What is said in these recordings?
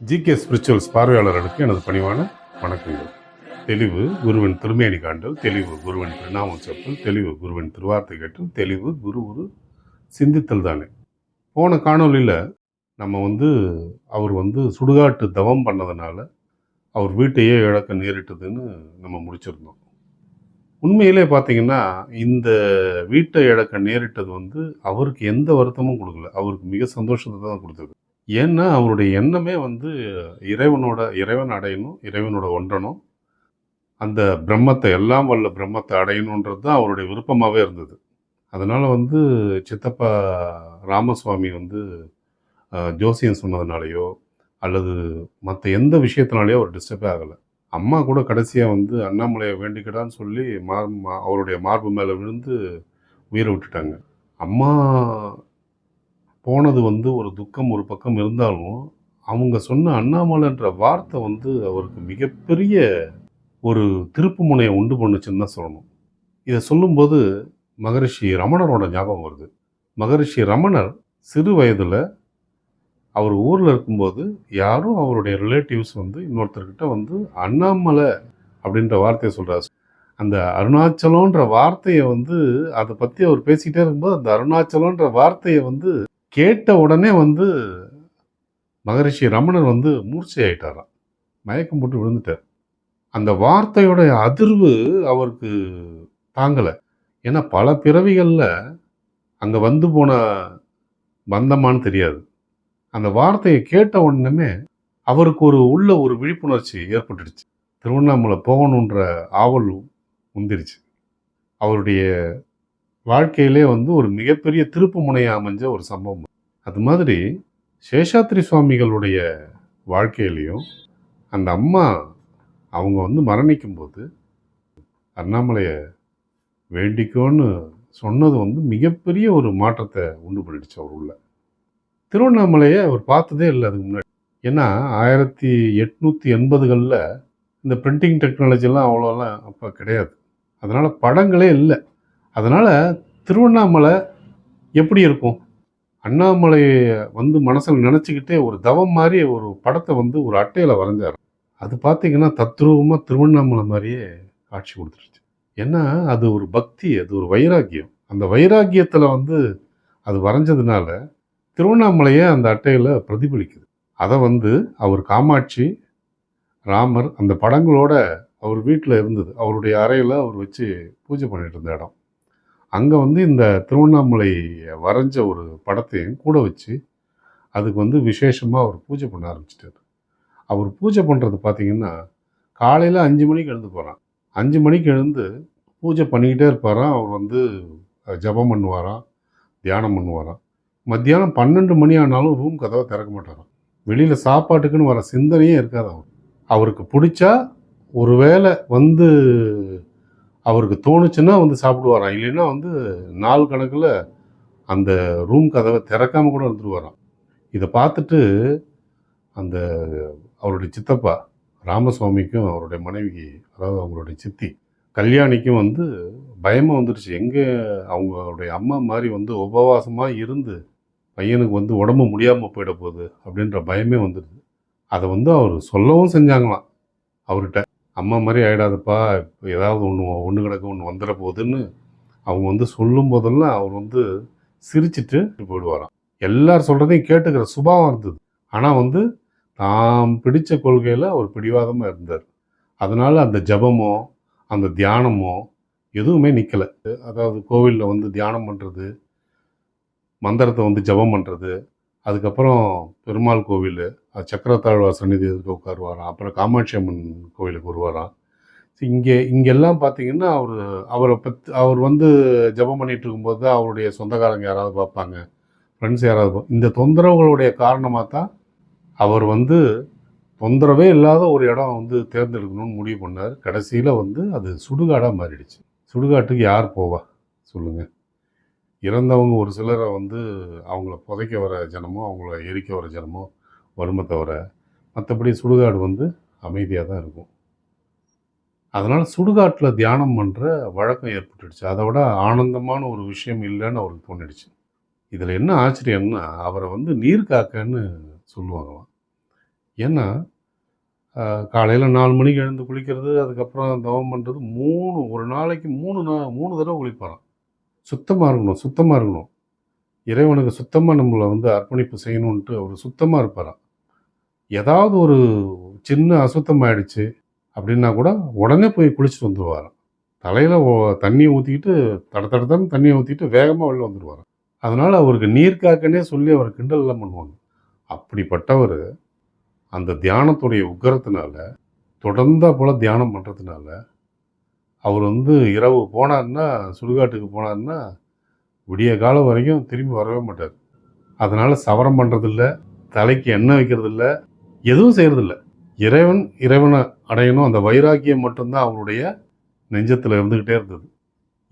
GK spirituals பார்வையாளர்களுக்கு எனது பணிவான வணக்கங்கள். தெளிவு குருவின் திருமேனி காண்டல் தெளிவு குருவின் திருநாமம் செப்பல் தெளிவு குருவின் திருவார்த்தை கேட்டல் தெளிவு குரு குரு சிந்தித்தல் தானே. போன காணொளியில் நம்ம வந்து அவர் வந்து சுடுகாட்டு தவம் பண்ணதுனால அவர் வீட்டையே இழக்க நேரிட்டதுன்னு நம்ம முடிச்சிருந்தோம். உண்மையிலே பார்த்தீங்கன்னா இந்த வீட்டை இழக்க நேரிட்டது வந்து அவருக்கு எந்த வருத்தமும் கொடுக்கல. அவருக்கு மிக சந்தோஷத்தை தான் கொடுத்தது. ஏன்னா அவருடைய எண்ணமே வந்து இறைவனோட இறைவன் அடையணும் இறைவனோட ஒன்றணும். அந்த பிரம்மத்தை எல்லாம் வல்ல பிரம்மத்தை அடையணுன்றது தான் அவருடைய விருப்பமாகவே இருந்தது. அதனால் வந்து சித்தப்பா ராமசுவாமி வந்து ஜோசியம் சொன்னதுனாலையோ அல்லது மற்ற எந்த விஷயத்தினாலேயோ அவர் டிஸ்டர்பே ஆகலை. அம்மா கூட கடைசியாக வந்து அண்ணாமலையை வேண்டிக்கிடான்னு சொல்லி மார் மா- அவருடைய மார்பு மேலே விழுந்து உயிரை விட்டுட்டாங்க. அம்மா போனது வந்து ஒரு துக்கம் ஒரு பக்கம் இருந்தாலும் அவங்க சொன்ன அண்ணாமலைன்ற வார்த்தை வந்து அவருக்கு மிகப்பெரிய ஒரு திருப்பு முனையை உண்டு பண்ணுச்சுன்னு தான் சொல்லணும். இதை சொல்லும்போது மகரிஷி ரமணரோட ஞாபகம் வருது. மகரிஷி ரமணர் சிறு வயதில் அவர் ஊரில் இருக்கும்போது யாரும் அவருடைய ரிலேட்டிவ்ஸ் வந்து இன்னொருத்தர்கிட்ட வந்து அண்ணாமலை அப்படின்ற வார்த்தையை சொல்கிறார் அந்த அருணாச்சலம்ன்ற வார்த்தையை வந்து அதை பற்றி அவர் பேசிக்கிட்டே இருக்கும்போது அந்த அருணாச்சலம்ன்ற வார்த்தையை வந்து கேட்ட உடனே வந்து மகரிஷி ரமணர் வந்து மூர்ச்சை ஆயிட்டாராம் மயக்கம் போட்டு விழுந்துட்டார். அந்த வார்த்தையோட அதிர்வு அவருக்கு தாங்கலை. ஏன்னா பல பிறவிகளில் அங்கே வந்து போன பந்தமான்னு தெரியாது. அந்த வார்த்தையை கேட்ட உடனே அவருக்கு ஒரு உள்ள ஒரு விழிப்புணர்ச்சி ஏற்பட்டுடுச்சு. திருவண்ணாமலை போகணுன்ற ஆவல் முந்திருச்சு அவருடைய வாழ்க்கையிலே வந்து ஒரு மிகப்பெரிய திருப்பு முனையா அமைஞ்ச ஒரு சம்பவம். அது மாதிரி சேஷாத்ரி சுவாமிகளுடைய வாழ்க்கையிலையும் அந்த அம்மா அவங்க வந்து மரணிக்கும்போது அண்ணாமலையை வேண்டிக்கோன்னு சொன்னது வந்து மிகப்பெரிய ஒரு மாற்றத்தை உண்டு பண்ணிடுச்சு அவர் உள்ள. திருவண்ணாமலையை அவர் பார்த்ததே இல்லை அதுக்கு முன்னாடி. ஏன்னா ஆயிரத்தி எட்நூற்றி எண்பதுகளில் இந்த பிரிண்டிங் டெக்னாலஜிலாம் அவ்வளோலாம் அப்போ கிடையாது. அதனால் படங்களே இல்லை. அதனால் திருவண்ணாமலை எப்படி இருக்கும்? அண்ணாமலையை வந்து மனசில் நினச்சிக்கிட்டே ஒரு தவம் மாதிரி ஒரு படத்தை வந்து ஒரு அட்டையில் வரைஞ்சார். அது பார்த்தீங்கன்னா தத்ரூபமாக திருவண்ணாமலை மாதிரியே காட்சி கொடுத்துருச்சு. ஏன்னா அது ஒரு பக்தி அது ஒரு வைராக்கியம். அந்த வைராக்கியத்தில் வந்து அது வரைஞ்சதுனால திருவண்ணாமலையே அந்த அட்டையில் பிரதிபலிக்குது. அதை வந்து அவர் காமாட்சி ராமர் அந்த படங்களோட அவர் வீட்டில் இருந்தது. அவருடைய அறையில் அவர் வச்சு பூஜை பண்ணிட்டு இருந்த இடம். அங்கே வந்து இந்த திருவண்ணாமலை வரைஞ்ச ஒரு படத்தையும் கூட வச்சு அதுக்கு வந்து விசேஷமாக அவர் பூஜை பண்ண ஆரம்பிச்சிட்டார். அவர் பூஜை பண்ணுறது பார்த்தீங்கன்னா காலையில் அஞ்சு மணிக்கு எழுந்து போகிறான் அஞ்சு மணிக்கு எழுந்து பூஜை பண்ணிக்கிட்டே இருப்பாராம். அவர் வந்து ஜபம் ஜெபம் பண்ணுவாராம் தியானம் பண்ணுவாராம். மத்தியானம் பன்னெண்டு மணி ஆனாலும் ரூம் கதவை திறக்க மாட்டாராம். வெளியில் சாப்பாட்டுக்குன்னு வர சிந்தனையே இருக்காது அவர் அவருக்கு பிடிச்சா ஒருவேளை வந்து அவருக்கு தோணுச்சுன்னா வந்து சாப்பிடுவாராம். இல்லைன்னா வந்து நாள் கணக்கில் அந்த ரூம் கதவை திறக்காம கூட இருந்துருவாராம். இதை பார்த்துட்டு அந்த அவருடைய சித்தப்பா ராமசுவாமிக்கும் அவருடைய மனைவிக்கு அதாவது அவங்களுடைய சித்தி கல்யாணிக்கும் வந்து பயமாக வந்துடுச்சு எங்கே அவங்களுடைய அம்மா மாதிரி வந்து உபவாசமாக இருந்து பையனுக்கு வந்து உடம்பு முடியாமல் போயிட போகுது அப்படின்ற பயமே வந்துடுது அதை வந்து அவர் சொல்லவும் செஞ்சாங்களாம் அவர்கிட்ட. அம்மா மாதிரி ஆகிடாதுப்பா இப்போ ஏதாவது ஒன்று ஒன்று கிடக்க ஒன்று வந்துட போகுதுன்னு அவங்க வந்து சொல்லும் போதெல்லாம் அவர் வந்து சிரிச்சிட்டு போயிடுவாராம். எல்லார் சொல்கிறதையும் கேட்டுக்கிற சுபாவம் இருந்தது. ஆனால் வந்து தாம் பிடித்த கொள்கையில் அவர் பிடிவாதமாக இருந்தார். அதனால் அந்த ஜபமோ அந்த தியானமோ எதுவுமே நிற்கலை அதாவது கோவிலில் வந்து தியானம் பண்ணுறது மந்திரத்தை வந்து ஜபம் பண்ணுறது அதுக்கப்புறம் பெருமாள் கோவில் சக்கரத்தாழ்வார் சந்நிதிக்கு உட்காருவாராம். அப்புறம் காமாட்சி அம்மன் கோவிலுக்கு வருவாராம். இங்கே இங்கெல்லாம் பார்த்தீங்கன்னா அவர் அவரை பற்றி அவர் வந்து ஜெபம் பண்ணிகிட்டு இருக்கும்போது தான் அவருடைய சொந்தக்காரங்க யாராவது பார்ப்பாங்க. ஃப்ரெண்ட்ஸ் யாராவது இந்த தொந்தரவுகளுடைய காரணமாக தான் அவர் வந்து தொந்தரவே இல்லாத ஒரு இடம் வந்து தேர்ந்தெடுக்கணும்னு முடிவு பண்ணார். கடைசியில் வந்து அது சுடுகாடாக மாறிடுச்சு. சுடுகாட்டுக்கு யார் போவா? சொல்லுங்கள் இறந்தவங்க ஒரு சிலரை வந்து அவங்கள புதைக்க வர ஜனமோ அவங்கள எரிக்க வர ஜனமோ வறுமை தவிர மற்றபடி சுடுகாடு வந்து அமைதியாக தான் இருக்கும். அதனால் சுடுகாட்டில் தியானம் பண்ணுற வழக்கம் ஏற்பட்டுடுச்சு. அதை விட ஆனந்தமான ஒரு விஷயம் இல்லைன்னு அவருக்கு தோணிடுச்சு. இதில் என்ன ஆச்சரியம்னா அவரை வந்து நீர் காக்கன்னு சொல்லுவாங்களாம். ஏன்னா காலையில் நாலு மணிக்கு எழுந்து குளிக்கிறது அதுக்கப்புறம் தவம் பண்ணுறது மூணு ஒரு நாளைக்கு மூணு நா மூணு தடவை குளிப்பாராம். சுத்தமாக இருக்கணும் சுத்தமாக இருக்கணும். இறைவனுக்கு சுத்தமாக நம்மளை வந்து அர்ப்பணிப்பு செய்யணுன்ட்டு அவர் சுத்தமாக இருப்பாராம் ஏதாவது ஒரு சின்ன அசுத்தம் ஆயிடுச்சு அப்படின்னா கூட உடனே போய் குளிச்சுட்டு வந்துடுவாராம் தலையில் தண்ணியை ஊற்றிக்கிட்டு தட தட தண்ணியை ஊற்றிட்டு வேகமாக வெளில வந்துடுவாராம் அதனால் அவருக்கு நீர் காக்கனே சொல்லி அவர் கிண்டல்லாம் பண்ணுவாங்க. அப்படிப்பட்டவர் அந்த தியானத்துடைய உக்கரத்தினால தொடர்ந்தா போல் தியானம் பண்ணுறதுனால அவர் வந்து இரவு போனார்னா சுடுகாட்டுக்கு போனார்னா விடிய காலம் வரைக்கும் திரும்பி வரவே மாட்டார். அதனால் சவரம் பண்ணுறதில்ல தலைக்கு எண்ணெய் வைக்கிறதில்ல எதுவும் செய்கிறதில்ல இறைவன் இறைவனை அடையணும். அந்த வைராக்கியம் மட்டும்தான் அவருடைய நெஞ்சத்தில் இருந்துக்கிட்டே இருந்தது.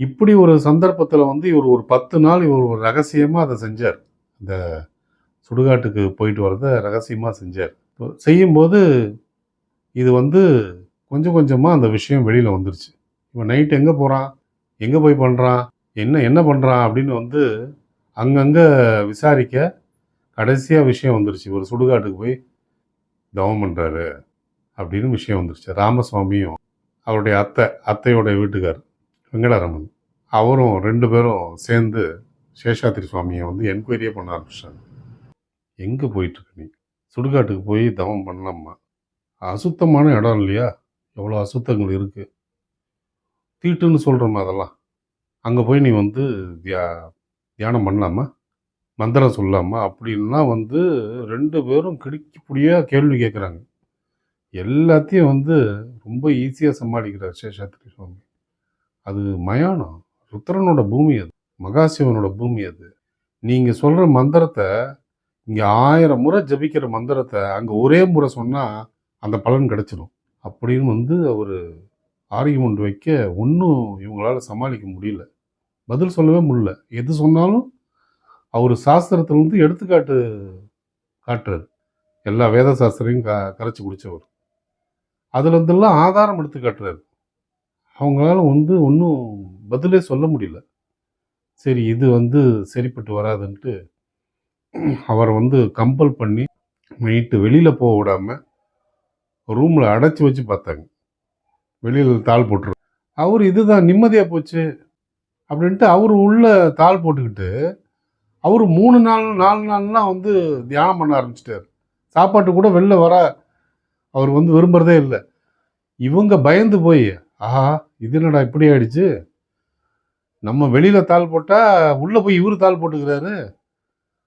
இப்படி ஒரு சந்தர்ப்பத்தில் வந்து இவர் ஒரு பத்து நாள் இவர் ஒரு ரகசியமாக அதை செஞ்சார். இந்த சுடுகாட்டுக்கு போயிட்டு வரத ரகசியமாக செஞ்சார். செய்யும்போது இது வந்து கொஞ்சம் கொஞ்சமாக அந்த விஷயம் வெளியில் வந்துருச்சு. இப்போ நைட் எங்கே போகிறான் எங்கே போய் பண்ணுறான் என்ன என்ன பண்ணுறான் அப்படின்னு வந்து அங்கங்கே விசாரிக்க கடைசியாக விஷயம் வந்துருச்சு. ஒரு சுடுகாட்டுக்கு போய் தவம் பண்ணுறாரு அப்படின்னு விஷயம் வந்துருச்சு. ராமசுவாமியும் அவருடைய அத்தை அத்தையோடைய வீட்டுக்கார் வெங்கடாரமன் அவரும் ரெண்டு பேரும் சேர்ந்து சேஷாத்திரி சுவாமியை வந்து என்கொயரியே பண்ண ஆரம்பிச்சிட்டாங்க எங்கே போயிட்டுருக்க நீ? சுடுகாட்டுக்கு போய் தவம் பண்ணலாமா அசுத்தமான இடம் இல்லையா? எவ்வளோ அசுத்தங்கள் இருக்குது தீட்டுன்னு சொல்கிறோமா அதெல்லாம். அங்கே போய் நீ வந்து தியா தியானம் பண்ணலாமா? மந்திரம் சொல்லாமா? அப்படின்லாம் வந்து ரெண்டு பேரும் கிடுக்கிப்படியாக கேள்வி கேட்குறாங்க எல்லாத்தையும் வந்து ரொம்ப ஈஸியாக சமாளிக்கிறார் சேஷாத்ரி சுவாமி. அது மயானம். ருத்ரனோட பூமி அது. மகாசிவனோட பூமி அது. நீங்கள் சொல்கிற மந்திரத்தை இங்கே ஆயிரம் முறை ஜபிக்கிற மந்திரத்தை அங்கே ஒரே முறை சொன்னால் அந்த பலன் கிடச்சிடும் அப்படின்னு வந்து அவர் ஆர்கியூமெண்ட் வைக்க ஒன்றும் இவங்களால சமாளிக்க முடியல. பதில் சொல்லவே முடியல. எது சொன்னாலும் அவர் சாஸ்திரத்துலேருந்து எடுத்துக்காட்டு காட்டுறாரு. எல்லா வேத சாஸ்திரையும் க கரைச்சி குடித்தவர் அதுலேருந்தெல்லாம் ஆதாரம் எடுத்து காட்டுறாரு. அவங்களால வந்து ஒன்றும் பதிலே சொல்ல முடியல. சரி இது வந்து சரிப்பட்டு வராதுன்ட்டு அவரை வந்து கம்பல் பண்ணி நைட்டு வெளியில் போக விடாமல் ரூமில் அடைச்சி வச்சு பார்த்தாங்க. வெளியில் தாள் போட்டுரு அவர் இதுதான் நிம்மதியாக போச்சு அப்படின்ட்டு அவர் உள்ள தாள் போட்டுக்கிட்டு அவர் மூணு நாள் நாலு நாள்லாம் வந்து தியானம் பண்ண ஆரம்பிச்சிட்டார். சாப்பாட்டு கூட வெளில வர அவர் வந்து விரும்புகிறதே இல்லை. இவங்க பயந்து போய் ஆஹா இது என்னடா இப்படி ஆயிடுச்சு? நம்ம வெளியில் தாள் போட்டால் உள்ளே போய் இவரு தாள் போட்டுக்கிறாரு.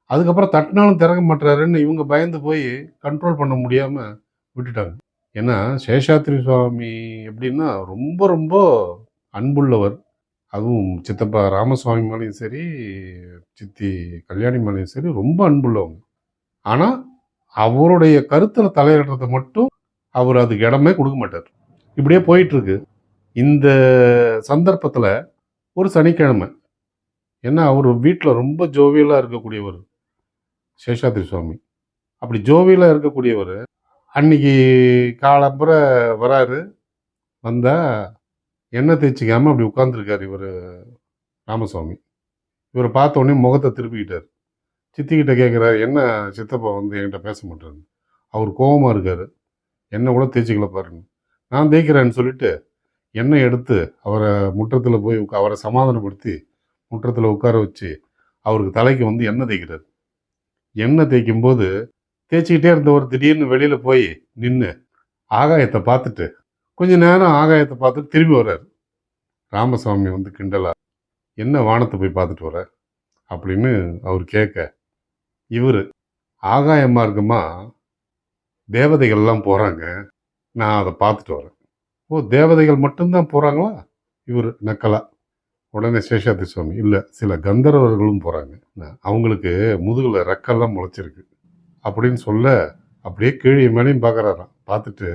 அதுக்கப்புறம் தட்டினாலும் திறக்க மாட்டுறாருன்னு இவங்க பயந்து போய் கண்ட்ரோல் பண்ண முடியாமல் விட்டுட்டாங்க. ஏன்னா சேஷாத்ரி சுவாமி எப்படின்னா ரொம்ப ரொம்ப அன்புள்ளவர். அதுவும் சித்தப்பா ராமசுவாமி மேலேயும் சரி சித்தி கல்யாணி மேலேயும் சரி ரொம்ப அன்புள்ளவங்க. ஆனால் அவருடைய கருத்தில் தலையிடுறத மட்டும் அவர் அதுக்கு இடமே கொடுக்க மாட்டார். இப்படியே போயிட்டுருக்கு. இந்த சந்தர்ப்பத்தில் ஒரு சனிக்கிழமை ஏன்னா அவர் வீட்டில் ரொம்ப ஜோவியலாக இருக்கக்கூடியவர் சேஷாத்ரி சுவாமி. அப்படி ஜோவியலாக இருக்கக்கூடியவர் அன்னைக்கு காலப்புற வராரு. வந்தால் எண்ணெய் தேய்ச்சிக்காம அப்படி உட்காந்துருக்கார் இவர் ராமசுவாமி இவரை பார்த்த உடனே முகத்தை திருப்பிக்கிட்டார். சித்திக்கிட்ட கேட்குறாரு என்ன சித்தப்பா வந்து என்கிட்ட பேச மாட்டாரு அவர் கோபமாக இருக்கார். என்ன கூட தேய்ச்சிக்கல பாருங்க. நான் தேய்க்கிறேன்னு சொல்லிட்டு எண்ணெய் எடுத்து அவரை முற்றத்தில் போய் உட்கா அவரை சமாதானப்படுத்தி முற்றத்தில் உட்கார வச்சு அவருக்கு தலைக்கு வந்து எண்ணெய் தேய்க்கிறார். எண்ணெய் தேய்க்கும் போது தேய்ச்சிக்கிட்டே இருந்தவர் திடீர்னு வெளியில் போய் நின்று ஆகாயத்தை பார்த்துட்டு கொஞ்ச நேரம் ஆகாயத்தை பார்த்துட்டு திரும்பி வர்றார். ராமசாமி வந்து கிண்டலா என்ன வானத்தை போய் பார்த்துட்டு வர அப்படின்னு அவர் கேட்க இவர் ஆகாய மார்க்கமாக தேவதைகள்லாம் போகிறாங்க நான் அதை பார்த்துட்டு வரேன். ஓ தேவதைகள் மட்டும்தான் போகிறாங்களா இவர் நக்கலா உடனே சேஷாத்தி சுவாமி இல்லை சில கந்தர்வர்களும் போகிறாங்க அவங்களுக்கு முதுகில் ரெக்கெல்லாம் முளைச்சிருக்கு. அப்படின்னு சொல்ல அப்படியே கீழே மேலேயும் பார்க்குறாராம். பார்த்துட்டு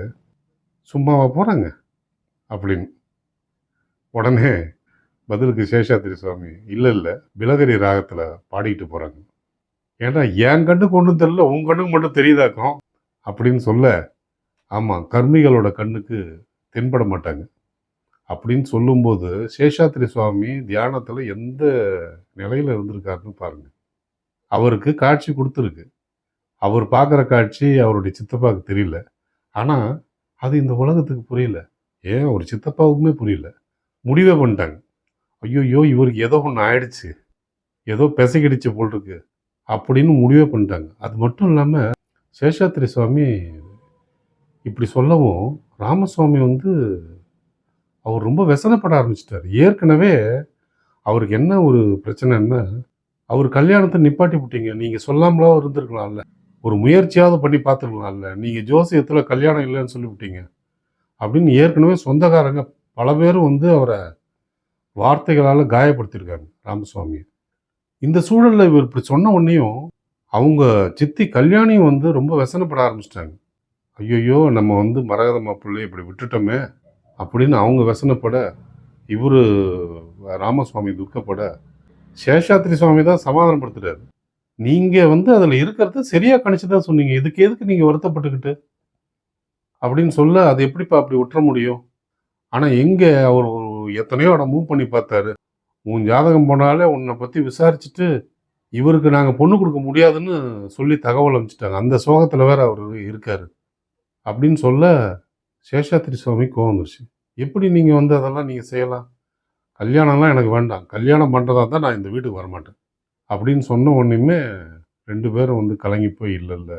சும்மாவா போகிறாங்க அப்படின்னு. உடனே பதிலுக்கு சேஷாத்திரி சுவாமி இல்லை இல்லை பிலகரி ராகத்தில் பாடிக்கிட்டு போகிறாங்க ஏன்னா என் கண்ணுக்கு ஒன்றும் தெரியல உன் கண்ணுக்கு மட்டும் தெரியுதாக்கும்? அப்படின்னு சொல்ல ஆமாம் கர்மிகளோட கண்ணுக்கு தென்பட மாட்டாங்க. அப்படின்னு சொல்லும்போது சேஷாத்திரி சுவாமி தியானத்தில் எந்த நிலையில் இருந்திருக்காருன்னு பாருங்கள் அவருக்கு காட்சி கொடுத்துருக்கு. அவர் பார்க்குற காட்சி அவருடைய சித்தப்பாவுக்கு தெரியல. ஆனால் அது இந்த உலகத்துக்கு புரியல. ஏன்? ஒரு சித்தப்பாவுக்குமே புரியல. முடிவே பண்ணிட்டாங்க. ஐயோயோ இவருக்கு ஏதோ ஒன்று ஆயிடுச்சு. ஏதோ பிசைக்கிடுச்சு போல் இருக்கு அப்படின்னு முடிவே பண்ணிட்டாங்க. அது மட்டும் இல்லாமல் சேஷாத்திரி சுவாமி இப்படி சொல்லவும் ராமசுவாமி வந்து அவர் ரொம்ப व्यசனப்பட ஆரம்பிச்சிட்டார். ஏற்கனவே அவருக்கு என்ன ஒரு பிரச்சனைன்னா அவர் கல்யாணத்தை நிப்பாட்டி விட்டீங்க. நீங்கள் சொல்லாமலோ இருந்திருக்கலாம்ல. ஒரு முயற்சியாவது பண்ணி பார்த்துருக்கலாம்ல. நீங்கள் ஜோசியத்தில் கல்யாணம் இல்லைன்னு சொல்லிவிட்டீங்க. அப்படின்னு ஏற்கனவே சொந்தக்காரங்க பல பேரும் வந்து அவரை வார்த்தைகளால் காயப்படுத்தியிருக்காங்க ராமசுவாமி. இந்த சூழலில் இவர் இப்படி சொன்ன உடனேயும் அவங்க சித்தி கல்யாணியும் வந்து ரொம்ப விசனப்பட ஆரம்பிச்சிட்டாங்க. ஐயோயோ நம்ம வந்து மரகத மாப்பிள்ளையை இப்படி விட்டுட்டோமே அப்படின்னு அவங்க விசனப்பட இவர் ராமசுவாமி துக்கப்பட சேஷாத்ரி சுவாமி தான் சமாதானப்படுத்துகிறாரு நீங்கள் வந்து அதில் இருக்கிறத சரியாக கணிச்சு தான் சொன்னீங்க. இதுக்கு எதுக்கு நீங்கள் வருத்தப்பட்டுக்கிட்டு? அப்படின்னு சொல்ல அது எப்படிப்பா அப்படி விட்டுற முடியும்? ஆனால் எங்கே அவர் ஒரு எத்தனையோ இடம் மூவ் பண்ணி பார்த்தாரு. உன் ஜாதகம் போனாலே உன்னை பற்றி விசாரிச்சுட்டு இவருக்கு நாங்கள் பொண்ணு கொடுக்க முடியாதுன்னு சொல்லி தகவல் அனுப்பிச்சிட்டாங்க அந்த சோகத்தில் வேற அவர் இருக்கார். அப்படின்னு சொல்ல சேஷாத்திரி சுவாமி கோவம் வந்துருச்சு. எப்படி நீங்கள் வந்து அதெல்லாம் நீங்கள் செய்யலாம்? கல்யாணம்லாம் எனக்கு வேண்டாம். கல்யாணம் பண்ணுறதா தான் நான் இந்த வீட்டுக்கு வரமாட்டேன். அப்படின்னு சொன்ன உடனேயுமே ரெண்டு பேரும் வந்து கலங்கி போய் இல்லை இல்லை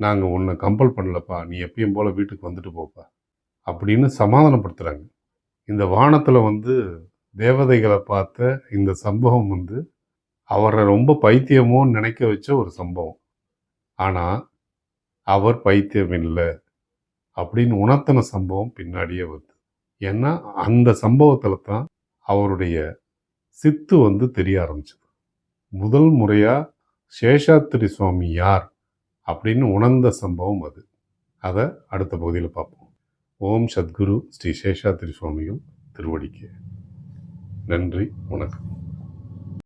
நாங்கள் உன்னை கம்பல் பண்ணலப்பா. நீ எப்பயும் போல் வீட்டுக்கு வந்துட்டு போப்பா. அப்படின்னு சமாதானப்படுத்துகிறாங்க இந்த வானத்தில் வந்து தேவதைகளை பார்த்த இந்த சம்பவம் வந்து அவரை ரொம்ப பைத்தியமோன்னு நினைக்க வச்ச ஒரு சம்பவம். ஆனால் அவர் பைத்தியம் இல்லை அப்படின்னு உணர்த்தின சம்பவம் பின்னாடியே வருது. ஏன்னா அந்த சம்பவத்தில் தான் அவருடைய சித்து வந்து தெரிய ஆரம்பிச்சது. முதல் முறையாக சேஷாத்திரி சுவாமி யார் அப்படின்னு உணர்ந்த சம்பவம் அது. அதை அடுத்த பகுதியில் பார்ப்போம். ஓம் சத்குரு ஸ்ரீ சேஷாத்திரி சுவாமிகள் திருவடிக்கு. நன்றி வணக்கம்.